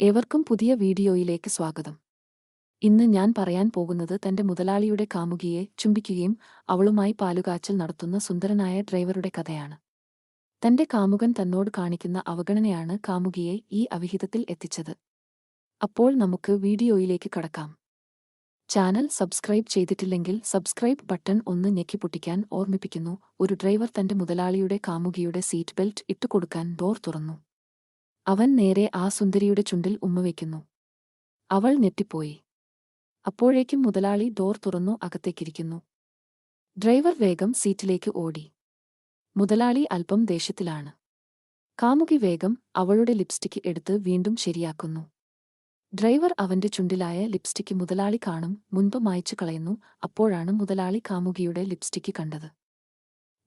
ഏവർക്കും പുതിയ വീഡിയോയിലേക്ക് സ്വാഗതം. ഇന്ന് ഞാൻ പറയാൻ പോകുന്നത് തന്റെ മുതലാളിയുടെ കാമുകിയെ ചുംബിക്കുകയും അവളുമായി പാലുകാച്ചൽ നടത്തുന്ന സുന്ദരനായ ഡ്രൈവറുടെ കഥയാണ്. തന്റെ കാമുകൻ തന്നോട് കാണിക്കുന്ന അവഗണനയാണ് കാമുകിയെ ഈ അവിഹിതത്തിൽ എത്തിച്ചത്. അപ്പോൾ നമുക്ക് വീഡിയോയിലേക്ക് കടക്കാം. ചാനൽ സബ്സ്ക്രൈബ് ചെയ്തിട്ടില്ലെങ്കിൽ സബ്സ്ക്രൈബ് ബട്ടൺ ഒന്ന് ഞെക്കിപ്പൊട്ടിക്കാൻ ഓർമ്മിപ്പിക്കുന്നു. ഒരു ഡ്രൈവർ തന്റെ മുതലാളിയുടെ കാമുകിയുടെ സീറ്റ് ബെൽറ്റ് ഇട്ടുകൊടുക്കാൻ ഡോർ തുറന്നു. അവൻ നേരെ ആ സുന്ദരിയുടെ ചുണ്ടിൽ ഉമ്മവയ്ക്കുന്നു അവൾ ഞെട്ടിപ്പോയി. അപ്പോഴേക്കും മുതലാളി ഡോർ തുറന്നു അകത്തേക്കിരിക്കുന്നു. ഡ്രൈവർ വേഗം സീറ്റിലേക്ക് ഓടി. മുതലാളി അല്പം ദേഷ്യത്തിലാണ്. കാമുകി വേഗം അവളുടെ ലിപ്സ്റ്റിക്ക് എടുത്ത് വീണ്ടും ശരിയാക്കുന്നു. ഡ്രൈവർ അവന്റെ ചുണ്ടിലായ ലിപ്സ്റ്റിക്ക് മുതലാളി കാണും മുൻപ് മായ്ച്ചു കളയുന്നു അപ്പോഴാണ് മുതലാളി കാമുകിയുടെ ലിപ്സ്റ്റിക്ക് കണ്ടത്.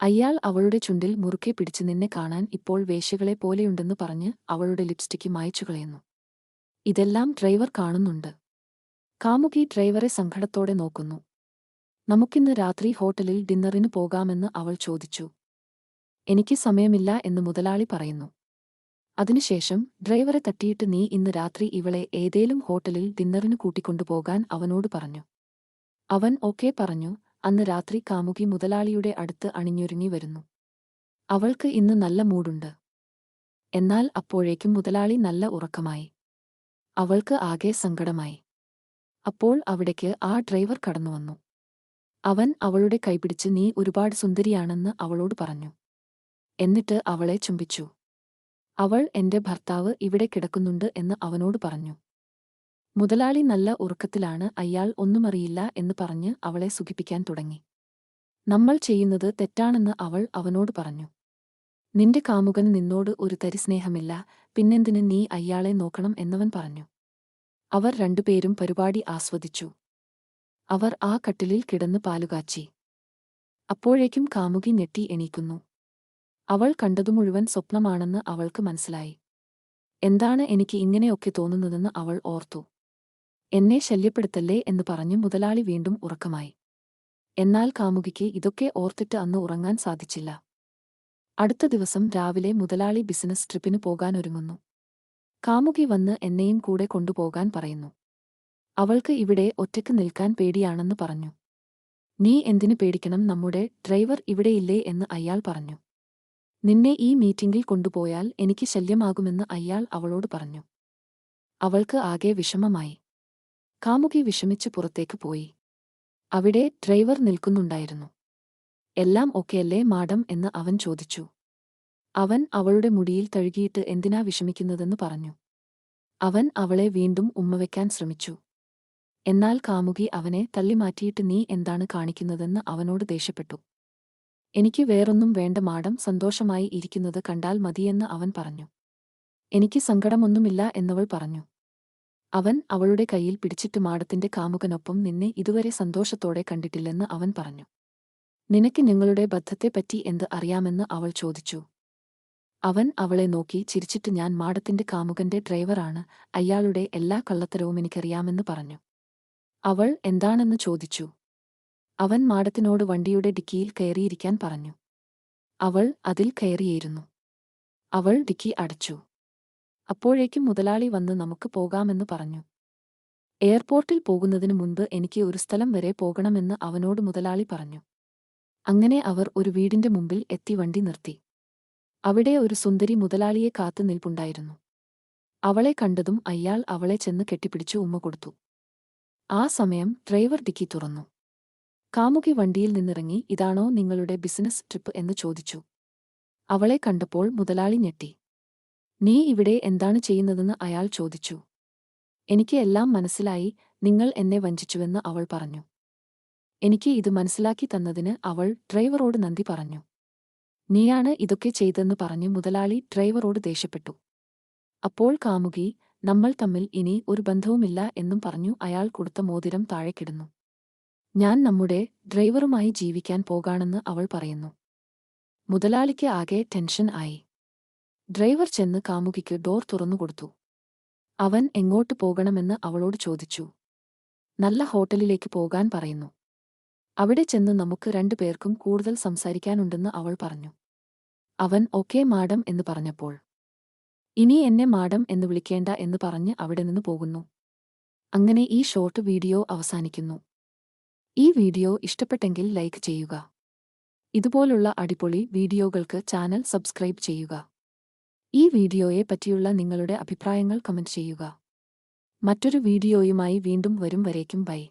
അയാൾ അവളുടെ ചുണ്ടിൽ മുറുക്കെ പിടിച്ച് നിന്നെ കാണാൻ ഇപ്പോൾ വേശ്യകളെ പോലെയുണ്ടെന്ന് പറഞ്ഞ് അവളുടെ ലിപ്സ്റ്റിക്ക് മായച്ചു കളയുന്നു. ഇതെല്ലാം ഡ്രൈവർ കാണുന്നുണ്ട്. കാമുകി ഡ്രൈവറെ സങ്കടത്തോടെ നോക്കുന്നു. നമുക്കിന്ന് രാത്രി ഹോട്ടലിൽ ഡിന്നറിന് പോകാമെന്ന് അവൾ ചോദിച്ചു. എനിക്ക് സമയമില്ല എന്ന് മുതലാളി പറയുന്നു. അതിനുശേഷം ഡ്രൈവറെ തട്ടിയിട്ട് നീ ഇന്ന് രാത്രി ഇവളെ ഏതേലും ഹോട്ടലിൽ ഡിന്നറിന് കൂട്ടിക്കൊണ്ടുപോകാൻ അവനോട് പറഞ്ഞു. അവൻ ഓക്കെ പറഞ്ഞു അന്ന് രാത്രി കാമുകി മുതലാളിയുടെ അടുത്ത് അണിഞ്ഞൊരുങ്ങി വരുന്നു. അവൾക്ക് ഇന്ന് നല്ല മൂടുണ്ട് എന്നാൽ അപ്പോഴേക്കും മുതലാളി നല്ല ഉറക്കമായി. അവൾക്ക് ആകെ സങ്കടമായി. അപ്പോൾ അവിടേക്ക് ആ ഡ്രൈവർ കടന്നുവന്നു അവൻ അവളുടെ കൈപിടിച്ച് നീ ഒരുപാട് സുന്ദരിയാണെന്ന് അവളോട് പറഞ്ഞു. എന്നിട്ട് അവളെ ചുംബിച്ചു. അവൾ എന്റെ ഭർത്താവ് ഇവിടെ കിടക്കുന്നുണ്ട് എന്ന് അവനോട് പറഞ്ഞു. മുതലാളി നല്ല ഉറക്കത്തിലാണ് അയാൾ ഒന്നുമറിയില്ല എന്ന് പറഞ്ഞ് അവളെ സുഖിപ്പിക്കാൻ തുടങ്ങി. നമ്മൾ ചെയ്യുന്നത് തെറ്റാണെന്ന് അവൾ അവനോട് പറഞ്ഞു. നിന്റെ കാമുകൻ നിന്നോട് ഒരു തരി സ്നേഹമില്ല പിന്നെന്തിന് നീ അയാളെ നോക്കണം എന്നവൻ പറഞ്ഞു. അവർ രണ്ടുപേരും പരിപാടി ആസ്വദിച്ചു. അവർ ആ കട്ടിലിൽ കിടന്ന് പാലുകാച്ചി. അപ്പോഴേക്കും കാമുകി ഞെട്ടി എണീക്കുന്നു. അവൾ കണ്ടതു മുഴുവൻ സ്വപ്നമാണെന്ന് അവൾക്ക് മനസ്സിലായി. എന്താണ് എനിക്ക് ഇങ്ങനെയൊക്കെ തോന്നുന്നതെന്ന് അവൾ ഓർത്തു. എന്നെ ശല്യപ്പെടുത്തല്ലേ എന്ന് പറഞ്ഞ് മുതലാളി വീണ്ടും ഉറക്കമായി. എന്നാൽ കാമുകിക്ക് ഇതൊക്കെ ഓർത്തിട്ട് അന്ന് ഉറങ്ങാൻ സാധിച്ചില്ല. അടുത്ത ദിവസം രാവിലെ മുതലാളി ബിസിനസ് ട്രിപ്പിന് പോകാനൊരുങ്ങുന്നു. കാമുകി വന്ന് എന്നെയും കൂടെ കൊണ്ടുപോകാൻ പറയുന്നു. അവൾക്ക് ഇവിടെ ഒറ്റയ്ക്ക് നിൽക്കാൻ പേടിയാണെന്ന് പറഞ്ഞു. നീ എന്തിനു പേടിക്കണം നമ്മുടെ ഡ്രൈവർ ഇവിടെയില്ലേ എന്ന് അയാൾ പറഞ്ഞു. നിന്നെ ഈ മീറ്റിംഗിൽ കൊണ്ടുപോയാൽ എനിക്ക് ശല്യമാകുമെന്ന് അയാൾ അവളോട് പറഞ്ഞു. അവൾക്ക് ആകെ വിഷമമായി. കാമുകി വിഷമിച്ച് പുറത്തേക്ക് പോയി. അവിടെ ഡ്രൈവർ നിൽക്കുന്നുണ്ടായിരുന്നു. എല്ലാം ഒക്കെയല്ലേ മാഡം? എന്ന് അവൻ ചോദിച്ചു. അവൻ അവളുടെ മുടിയിൽ തഴുകിയിട്ട് എന്തിനാ വിഷമിക്കുന്നതെന്ന് പറഞ്ഞു. അവൻ അവളെ വീണ്ടും ഉമ്മവയ്ക്കാൻ ശ്രമിച്ചു. എന്നാൽ കാമുകി അവനെ തള്ളിമാറ്റിയിട്ട് നീ എന്താണ് കാണിക്കുന്നതെന്ന് അവനോട് ദേഷ്യപ്പെട്ടു. എനിക്ക് വേറൊന്നും വേണ്ട മാഡം സന്തോഷമായി ഇരിക്കുന്നത് കണ്ടാൽ മതിയെന്ന് അവൻ പറഞ്ഞു. എനിക്ക് സങ്കടമൊന്നുമില്ല എന്നവൾ പറഞ്ഞു. അവൻ അവളുടെ കൈയിൽ പിടിച്ചിട്ട് മാടത്തിന്റെ കാമുകനൊപ്പം നിന്നെ ഇതുവരെ സന്തോഷത്തോടെ കണ്ടിട്ടില്ലെന്ന് അവൻ പറഞ്ഞു. നിനക്ക് ഞങ്ങളുടെ ബദ്ധത്തെപ്പറ്റി എന്ത് അറിയാമെന്ന് അവൾ ചോദിച്ചു. അവൻ അവളെ നോക്കി ചിരിച്ചിട്ട് ഞാൻ മാടത്തിന്റെ കാമുകന്റെ ഡ്രൈവറാണ് അയാളുടെ എല്ലാ കള്ളത്തരവും എനിക്കറിയാമെന്ന് പറഞ്ഞു. അവൾ എന്താണെന്ന് ചോദിച്ചു. അവൻ മാടത്തിനോട് വണ്ടിയുടെ ഡിക്കിയിൽ കയറിയിരിക്കാൻ പറഞ്ഞു. അവൾ അതിൽ കയറിയിരുന്നു. അവൾ ഡിക്കി അടച്ചു. അപ്പോഴേക്കും മുതലാളി വന്ന് നമുക്ക് പോകാമെന്ന് പറഞ്ഞു. എയർപോർട്ടിൽ പോകുന്നതിനു മുൻപ് എനിക്ക് ഒരു സ്ഥലം വരെ പോകണമെന്ന് അവനോട് മുതലാളി പറഞ്ഞു. അങ്ങനെ അവർ ഒരു വീടിന്റെ മുമ്പിൽ എത്തി വണ്ടി നിർത്തി. അവിടെ ഒരു സുന്ദരി മുതലാളിയെ കാത്തു നിൽപ്പുണ്ടായിരുന്നു. അവളെ കണ്ടതും അയാൾ അവളെ ചെന്ന് കെട്ടിപ്പിടിച്ചു ഉമ്മ കൊടുത്തു. ആ സമയം ഡ്രൈവർ ഡിക്കി തുറന്നു. കാമുകി വണ്ടിയിൽ നിന്നിറങ്ങി ഇതാണോ നിങ്ങളുടെ ബിസിനസ് ട്രിപ്പ്? എന്ന് ചോദിച്ചു. അവളെ കണ്ടപ്പോൾ മുതലാളി ഞെട്ടി. നീ ഇവിടെ എന്താണ് ചെയ്യുന്നതെന്ന് അയാൾ ചോദിച്ചു. എനിക്ക് എല്ലാം മനസ്സിലായി നിങ്ങൾ എന്നെ വഞ്ചിച്ചുവെന്ന് അവൾ പറഞ്ഞു. എനിക്ക് ഇത് മനസ്സിലാക്കി തന്നതിന് അവൾ ഡ്രൈവറോട് നന്ദി പറഞ്ഞു. നീയാണ് ഇതൊക്കെ ചെയ്തെന്ന് പറഞ്ഞ് മുതലാളി ഡ്രൈവറോട് ദേഷ്യപ്പെട്ടു. അപ്പോൾ കാമുകി നമ്മൾ തമ്മിൽ ഇനി ഒരു ബന്ധവുമില്ല എന്നും പറഞ്ഞു അയാൾ കൊടുത്ത മോതിരം താഴെക്കിടുന്നു ഞാൻ നമ്മുടെ ഡ്രൈവറുമായി ജീവിക്കാൻ പോകാണെന്ന് അവൾ പറയുന്നു. മുതലാളിക്ക് ആകെ ടെൻഷൻ ആയി. ഡ്രൈവർ ചെന്ന് കാമുകിക്ക് ഡോർ തുറന്നുകൊടുത്തു അവൻ എങ്ങോട്ട് പോകണമെന്ന് അവളോട് ചോദിച്ചു. നല്ല ഹോട്ടലിലേക്ക് പോകാൻ പറയുന്നു. അവിടെ ചെന്ന് നമുക്ക് രണ്ടുപേർക്കും കൂടുതൽ സംസാരിക്കാനുണ്ടെന്ന് അവൾ പറഞ്ഞു. അവൻ ഓക്കേ മാഡം എന്ന് പറഞ്ഞപ്പോൾ. ഇനി എന്നെ മാഡം എന്ന് വിളിക്കേണ്ട എന്ന് പറഞ്ഞ് അവിടെ നിന്ന് പോകുന്നു. അങ്ങനെ ഈ ഷോർട്ട് വീഡിയോ അവസാനിക്കുന്നു. ഈ വീഡിയോ ഇഷ്ടപ്പെട്ടെങ്കിൽ ലൈക്ക് ചെയ്യുക. ഇതുപോലുള്ള അടിപൊളി വീഡിയോകൾക്ക് ചാനൽ സബ്സ്ക്രൈബ് ചെയ്യുക. ഈ വീഡിയോയെ പറ്റിയുള്ള നിങ്ങളുടെ അഭിപ്രായങ്ങൾ കമന്റ് ചെയ്യുക. മറ്റൊരു വീഡിയോയുമായി വീണ്ടും വരും വരേക്കും ബൈ.